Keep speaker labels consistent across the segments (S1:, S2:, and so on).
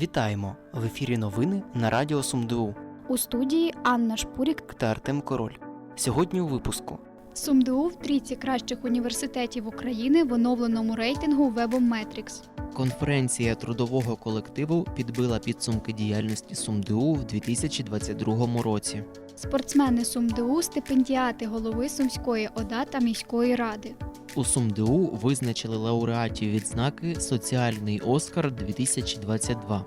S1: Вітаємо! В ефірі новини на Радіо СумДУ
S2: У студії Анна Шпурік.
S1: та Артем Король. Сьогодні у випуску
S2: СумДУ в трійці кращих університетів України в оновленому рейтингу Webometrics.
S1: конференція трудового колективу підбила підсумки діяльності СумДУ в 2022 році.
S2: Спортсмени СумДУ стипендіати голови Сумської ОДА та міської ради.
S1: У СумДУ визначили лауреатів відзнаки Соціальний Оскар 2022.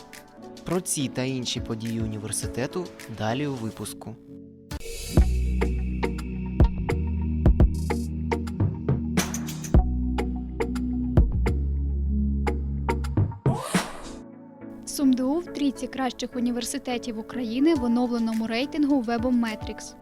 S1: Про ці та інші події університету далі у випуску.
S2: СумДУ в трійці кращих університетів України в оновленому рейтингу Webometrics.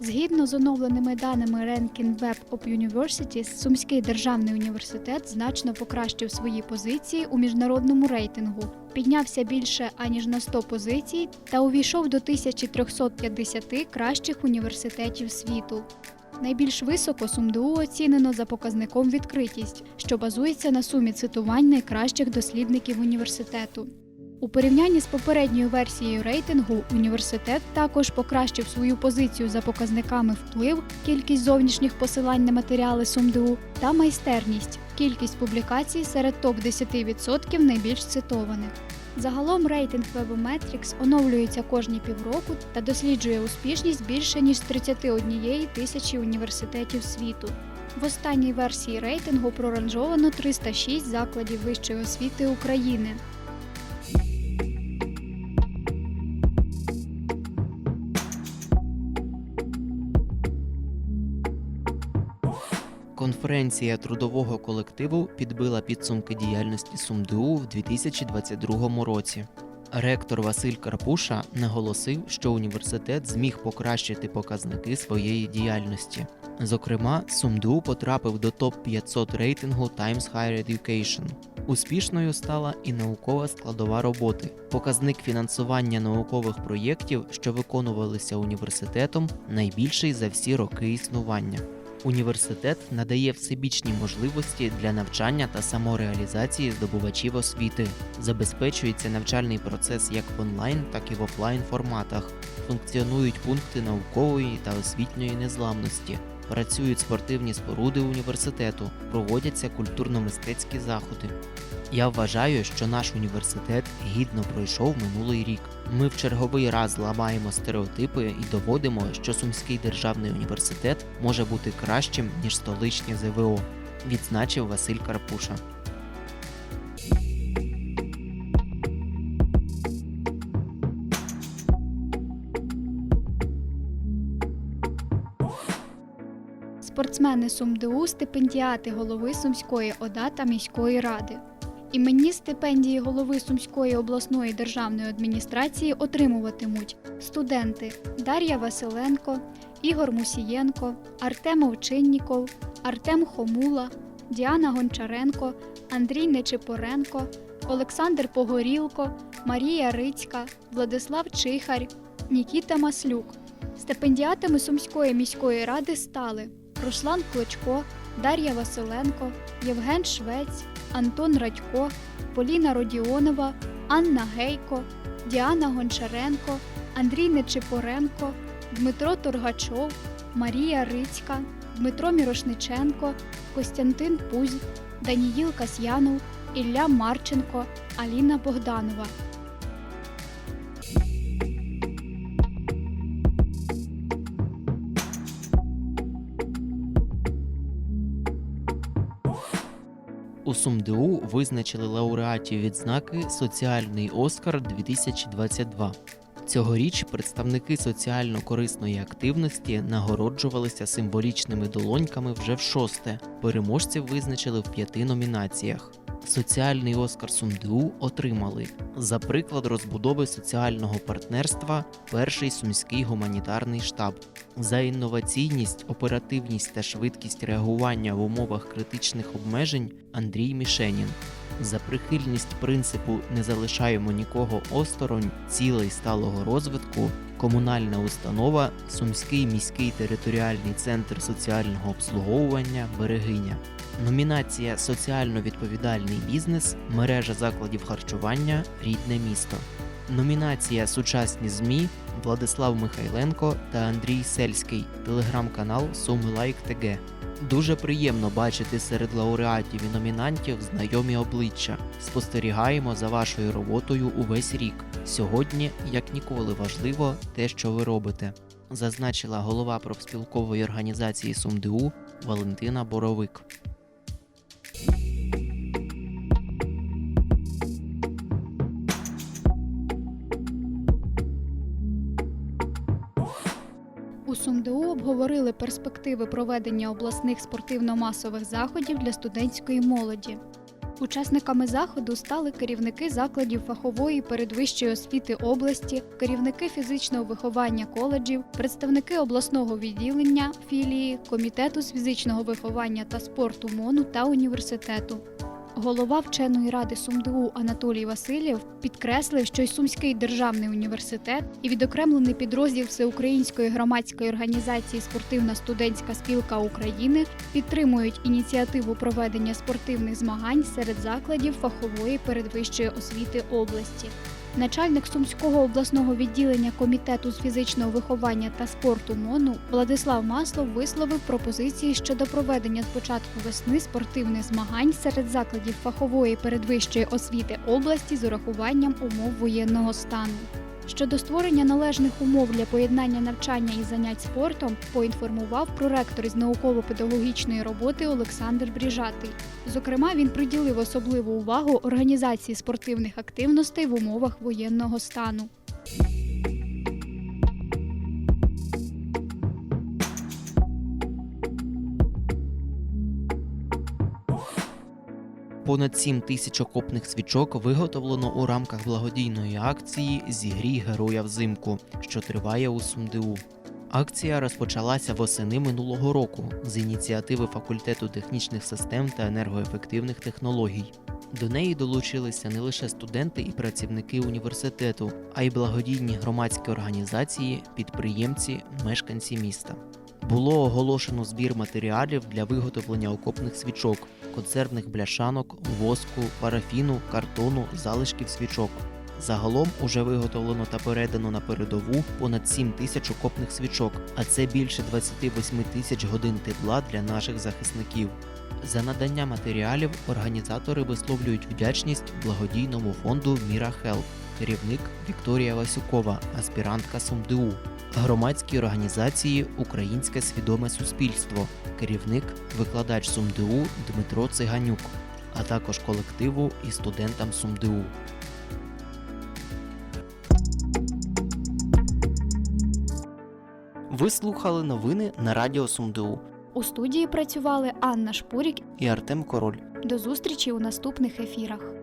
S2: Згідно з оновленими даними Ranking Web of Universities, Сумський державний університет значно покращив свої позиції у міжнародному рейтингу, піднявся більше аніж на 100 позицій та увійшов до 1350 кращих університетів світу. Найбільш високо СумДУ оцінено за показником відкритість, що базується на сумі цитувань найкращих дослідників університету. У порівнянні з попередньою версією рейтингу університет також покращив свою позицію за показниками вплив, кількість зовнішніх посилань на матеріали СумДУ та майстерність, кількість публікацій серед топ-10% найбільш цитованих. Загалом рейтинг Webometrics оновлюється кожні півроку та досліджує успішність більше ніж 31 тисячі університетів світу. В останній версії рейтингу проранжовано 306 закладів вищої освіти України.
S1: Конференція трудового колективу підбила підсумки діяльності СумДУ в 2022 році. Ректор Василь Карпуша наголосив, що університет зміг покращити показники своєї діяльності. Зокрема, СумДУ потрапив до топ-500 рейтингу Times Higher Education. Успішною стала і наукова складова роботи. Показник фінансування наукових проєктів, що виконувалися університетом, найбільший за всі роки існування. Університет надає всебічні можливості для навчання та самореалізації здобувачів освіти. Забезпечується навчальний процес як в онлайн, так і в офлайн форматах. Функціонують пункти наукової та освітньої незламності. Працюють спортивні споруди університету, проводяться культурно-мистецькі заходи. Я вважаю, що наш університет гідно пройшов минулий рік. Ми в черговий раз ламаємо стереотипи і доводимо, що Сумський державний університет може бути кращим ніж столичні ЗВО, відзначив Василь Карпуша.
S2: Спортсмени СумДУ стипендіати голови Сумської ОДА та міської ради. Іменні стипендії голови Сумської обласної державної адміністрації отримуватимуть студенти Дар'я Василенко, Ігор Мусієнко, Артем Овчинніков, Артем Хомула, Діана Гончаренко, Андрій Нечипоренко, Олександр Погорілко, Марія Рицька, Владислав Чихарь, Нікіта Маслюк. Стипендіатами Сумської міської ради стали Руслан Клочко, Дар'я Василенко, Євген Швець, Антон Радько, Поліна Родіонова, Анна Гейко, Діана Гончаренко, Андрій Нечипоренко, Дмитро Торгачов, Марія Рицька, Дмитро Мірошниченко, Костянтин Пузь, Даніїл Касьянов, Ілля Марченко, Аліна Богданова.
S1: У СумДУ визначили лауреатів відзнаки Соціальний Оскар 2022. Цьогоріч представники соціально-корисної активності нагороджувалися символічними долоньками вже в шосте. Переможців визначили в п'яти номінаціях. Соціальний Оскар СумДУ отримали. За приклад розбудови соціального партнерства перший сумський гуманітарний штаб, за інноваційність, оперативність та швидкість реагування в умовах критичних обмежень Андрій Мішенін, за прихильність принципу не залишаємо нікого осторонь, цілей сталого розвитку комунальна установа Сумський міський територіальний центр соціального обслуговування Берегиня. Номінація Соціально відповідальний бізнес, мережа закладів харчування Рідне місто. Номінація Сучасні ЗМІ Владислав Михайленко та Андрій Сельський, телеграм-канал Суми. Дуже приємно бачити серед лауреатів і номінантів знайомі обличчя. Спостерігаємо за вашою роботою увесь рік. Сьогодні, як ніколи, важливо те, що ви робите, зазначила голова профспілкової організації СумДУ Валентина Боровик.
S2: СумДУ обговорили перспективи проведення обласних спортивно-масових заходів для студентської молоді. Учасниками заходу стали керівники закладів фахової передвищої освіти області, керівники фізичного виховання коледжів, представники обласного відділення філії, комітету з фізичного виховання та спорту МОНу та університету. Голова вченої ради СумДУ Анатолій Васильєв підкреслив, що й Сумський державний університет і відокремлений підрозділ Всеукраїнської громадської організації Спортивна студентська спілка України підтримують ініціативу проведення спортивних змагань серед закладів фахової передвищої освіти області. Начальник Сумського обласного відділення комітету з фізичного виховання та спорту МОНу Владислав Маслов висловив пропозиції щодо проведення з початку весни спортивних змагань серед закладів фахової передвищої освіти області з урахуванням умов воєнного стану. Щодо створення належних умов для поєднання навчання і занять спортом, поінформував проректор із науково-педагогічної роботи Олександр Бріжатий. Зокрема, він приділив особливу увагу організації спортивних активностей в умовах воєнного стану.
S1: Понад 7 тисяч окопних свічок виготовлено у рамках благодійної акції Зігрій героя взимку, що триває у СумДУ. Акція розпочалася восени минулого року з ініціативи факультету технічних систем та енергоефективних технологій. До неї долучилися не лише студенти і працівники університету, а й благодійні громадські організації, підприємці, мешканці міста. Було оголошено збір матеріалів для виготовлення окопних свічок, консервних бляшанок, воску, парафіну, картону, залишків свічок. Загалом уже виготовлено та передано на передову понад 7 тисяч окопних свічок, а це більше 28 тисяч годин тепла для наших захисників. За надання матеріалів організатори висловлюють вдячність благодійному фонду Міра Хелп, керівник Вікторія Васюкова, аспірантка СумДУ, громадській організації Українське свідоме суспільство, керівник, викладач СумДУ Дмитро Циганюк, а також колективу і студентам СумДУ. Ви слухали новини на Радіо СумДУ
S2: У студії працювали Анна Шпурік.
S1: і Артем Король.
S2: До зустрічі у наступних ефірах.